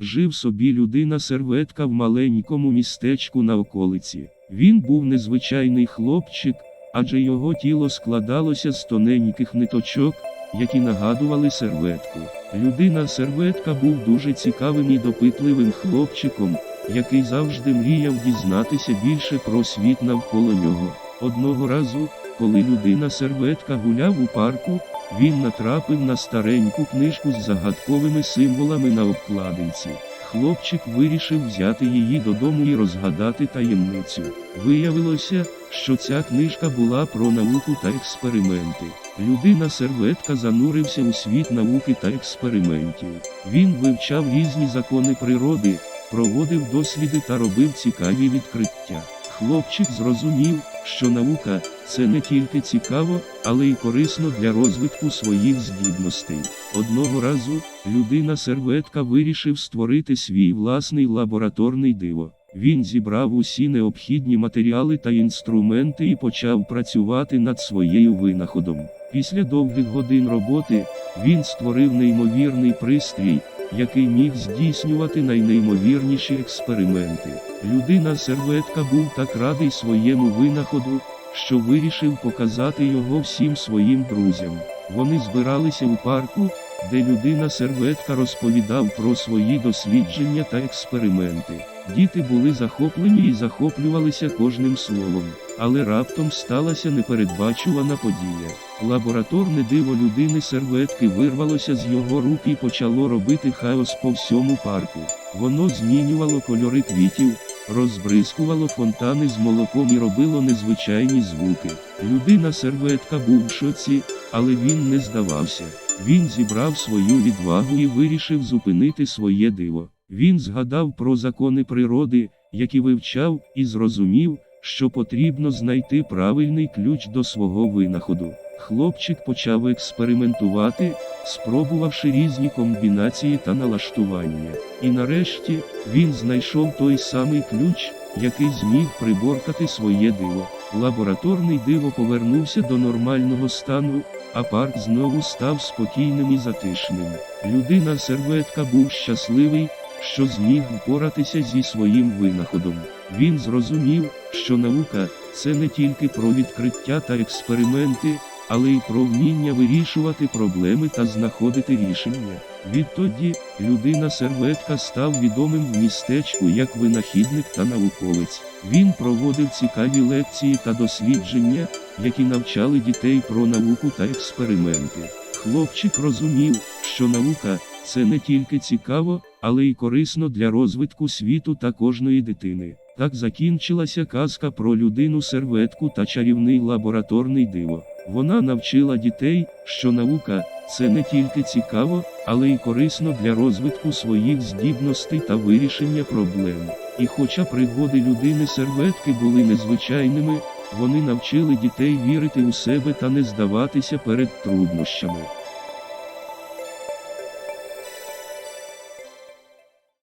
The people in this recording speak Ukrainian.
Жив собі людина серветка в маленькому містечку на околиці. Він був незвичайний хлопчик, адже його тіло складалося з тоненьких ниточок, які нагадували серветку. Людина серветка був дуже цікавим і допитливим хлопчиком, який завжди мріяв дізнатися більше про світ навколо нього. Одного разу, коли людина серветка гуляв у парку, він натрапив на стареньку книжку з загадковими символами на обкладинці. Хлопчик вирішив взяти її додому і розгадати таємницю. Виявилося, що ця книжка була про науку та експерименти. Людина серветка занурився у світ науки та експериментів. Він вивчав різні закони природи, проводив досліди та робив цікаві відкриття. Хлопчик зрозумів, що наука це не тільки цікаво, але й корисно для розвитку своїх здібностей. Одного разу людина серветка вирішив створити свій власний лабораторний диво. Він зібрав усі необхідні матеріали та інструменти і почав працювати над своєю винаходом. Після довгих годин роботи він створив неймовірний пристрій, який міг здійснювати найнеймовірніші експерименти. Людина серветка був так радий своєму винаходу, що вирішив показати його всім своїм друзям. Вони збиралися у парку, де людина серветка розповідав про свої дослідження та експерименти. Діти були захоплені і захоплювалися кожним словом, але раптом сталася непередбачувана подія. Лабораторне диво людини серветки вирвалося з його рук і почало робити хаос по всьому парку. Воно змінювало кольори квітів, розбризкувало фонтани з молоком і робило незвичайні звуки. Людина серветка був в шоці, але він не здавався. Він зібрав свою відвагу і вирішив зупинити своє диво. Він згадав про закони природи, які вивчав, і зрозумів, що потрібно знайти правильний ключ до свого винаходу. Хлопчик почав експериментувати, спробувавши різні комбінації та налаштування. І нарешті він знайшов той самий ключ, який зміг приборкати своє диво. Лабораторний диво повернувся до нормального стану, а парк знову став спокійним і затишним. Людина серветка був щасливий, що зміг впоратися зі своїм винаходом. Він зрозумів, що наука це не тільки про відкриття та експерименти, але й про вміння вирішувати проблеми та знаходити рішення. Відтоді людина серветка став відомим в містечку як винахідник та науковець. Він проводив цікаві лекції та дослідження, які навчали дітей про науку та експерименти. Хлопчик розумів, що наука це не тільки цікаво, але й корисно для розвитку світу та кожної дитини. Так закінчилася казка про людину серветку та чарівний лабораторний диво. Вона навчила дітей, що наука це не тільки цікаво, але й корисно для розвитку своїх здібностей та вирішення проблем. І хоча пригоди людини серветки були незвичайними, вони навчили дітей вірити у себе та не здаватися перед труднощами.